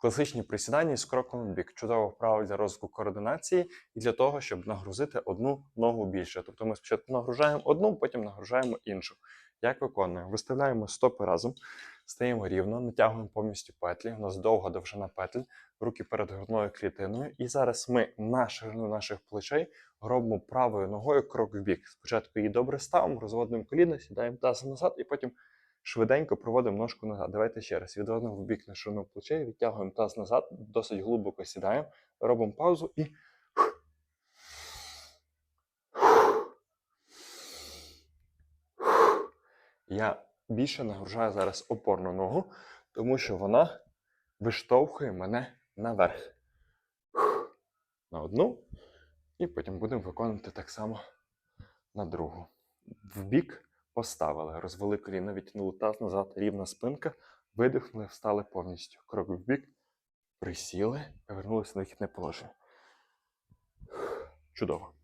Класичні присідання з кроком в бік. Чудова вправа для розвитку координації і для того, щоб нагрузити одну ногу більше. Тобто ми спочатку нагружаємо одну, потім нагружаємо іншу. Як виконуємо? Виставляємо стопи разом, стаємо рівно, натягуємо повністю петлі. У нас довга довжина петль, руки перед грудною клітиною. І зараз ми на ширину наших плечей робимо правою ногою крок в бік. Спочатку її добре ставимо, розводимо коліна, сідаємо тазом назад і потім швиденько проводимо ножку назад. Давайте ще раз. Відводимо в бік на ширину плечей, відтягуємо таз назад, досить глибоко сідаємо, робимо паузу і. Я більше нагружаю зараз опорну ногу, тому що вона виштовхує мене наверх. На одну, і потім будемо виконувати так само на другу. В бік поставили, розвели коліна, відтягнули таз назад, рівна спинка, видихнули, встали повністю. Крок в бік, присіли, повернулися на вихідне положення. Чудово.